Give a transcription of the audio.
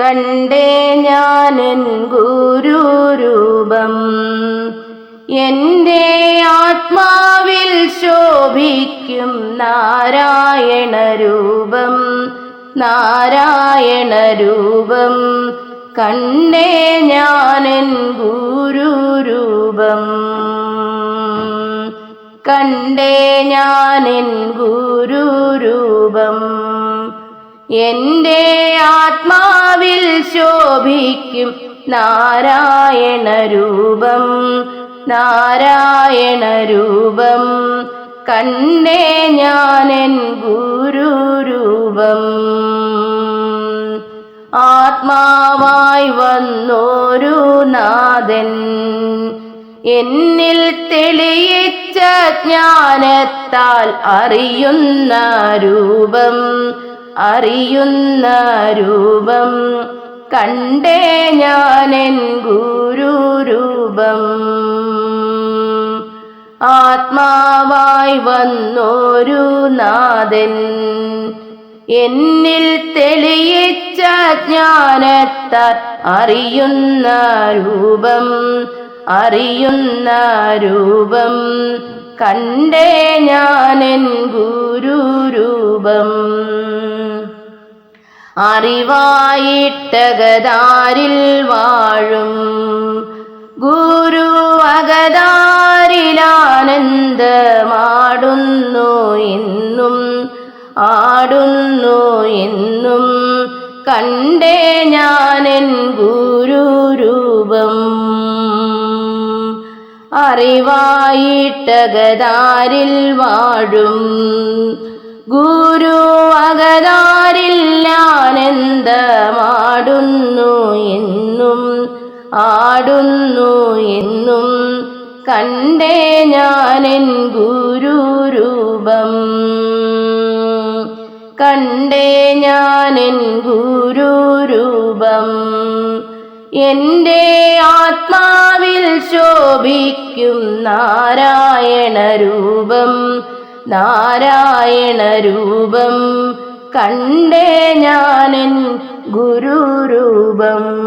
കണ്ടേ ഞാൻ ഞാനൻ ഗുരുരൂപം എന്റെ ആത്മാവിൽ ശോഭിക്കും നാരായണ രൂപം. നാരായണ രൂപം. കണ്ടേ ഞാൻ ഞാനൻ ഗുരുരൂപം കണ്ടേ ഞാൻ എൻ ഗുരു ഗുരുരൂപം എന്റെ ആത്മാവിൽ ശോഭിക്കും നാരായണ രൂപം നാരായണ രൂപം. കണ്ടേ ഞാനെൻ ഗുരുരൂപം ആത്മാവായി വന്നോരു നാഥൻ എന്നിൽ തെളിയിച്ച ജ്ഞാനത്താൽ അറിയുന്ന രൂപം. അറിയുന്ന രൂപം കണ്ടേ ഞാനെൻ ഗുരുരൂപം ആത്മാവായി വന്നോരു നാഥൻ എന്നിൽ തെളിയിച്ച ജ്ഞാനത്താൽ അറിയുന്ന രൂപം അറിയുന്ന രൂപം കണ്ടേ ഞാനെൻ ഗുരുരൂപം അറിവായിട്ടകതാരിൽ വാഴും. ഗുരു അകതാരിലാനന്ദമാടുന്നു എന്നും ആടുന്നു എന്നും കണ്ടേ ഞാൻ എൻ ഞാനെൻ ഗുരുരൂപം അറിവായിട്ടകതാരിൽ വാഴും. ഗുരു അകതാരിൽ ആനന്ദമാടുന്നു എന്നും ആടുന്നു എന്നും കണ്ടേ ഞാനെൻ ഗുരുരൂപം കണ്ടേ ഞാനെൻ ഗുരുരൂപം എന്റെ ആത്മാവിൽ ശോഭിക്കും നാരായണ രൂപം. നാരായണ രൂപം. കണ്ടേ ഞാനൻ ഗുരുരൂപം.